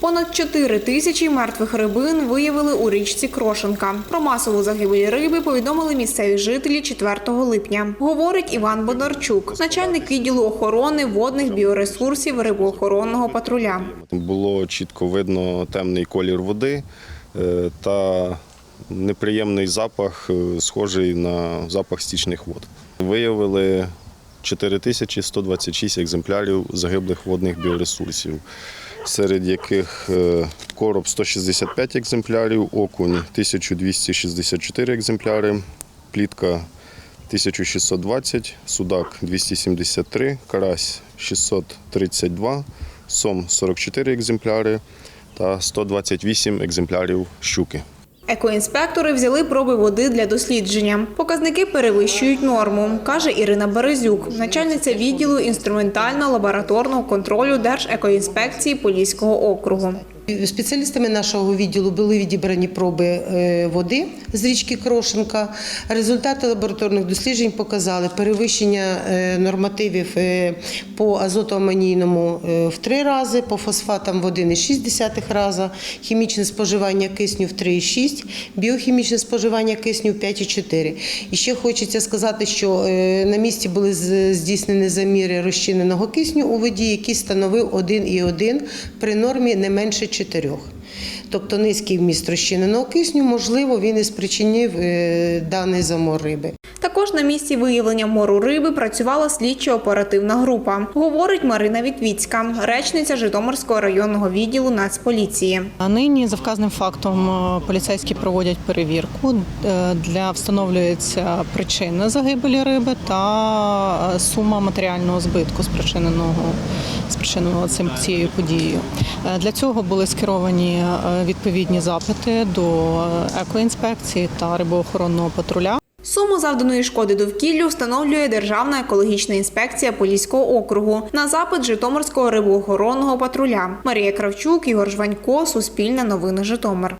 Понад 4 тисячі мертвих рибин виявили у річці Крошенка. Про масову загибель риби повідомили місцеві жителі 4 липня. Говорить Іван Бондарчук, начальник відділу охорони водних біоресурсів рибоохоронного патруля. Було чітко видно темний колір води е, та неприємний запах, е, схожий на запах стічних вод. Виявили 4126 екземплярів загиблих водних біоресурсів, серед яких е, короб 165 екземплярів, окунь 1264 екземпляри, плітка 1620, судак 273, карась 632, сом 44 екземпляри та 128 екземплярів щуки. Екоінспектори взяли проби води для дослідження. Показники перевищують норму, каже Ірина Березюк, начальниця відділу інструментально-лабораторного контролю Держекоінспекції Поліського округу. Спеціалістами нашого відділу були відібрані проби е, води з річки Крошенка. Результати лабораторних досліджень показали перевищення е, нормативів е, по азотоамонійному в три рази, по фосфатам в 1,6 рази, хімічне споживання кисню в 3,6, біохімічне споживання кисню в 5,4. І ще хочеться сказати, що на місці були здійснені заміри розчиненого кисню у воді, який становив 1,1 при нормі не менше 4 чотирьох. Тобто низький вміст розчиненого кисню, можливо, він і спричинив е, даний замор риби. Також на місці виявлення мору риби працювала слідчо-оперативна група, говорить Марина Вітвіцька, речниця Житомирського районного відділу Нацполіції. А нині за вказаним фактом е, поліцейські проводять перевірку. Е, Для встановлюється причина загибелі риби та сума матеріального збитку, спричиненого спричиненого цим цією подією. Для цього були скеровані відповідні запити до екоінспекції та рибоохоронного патруля. Суму завданої шкоди довкіллю встановлює Державна екологічна інспекція Поліського округу на запит Житомирського рибоохоронного патруля. Марія Кравчук, Ігор Жванько, Суспільне новини Житомир.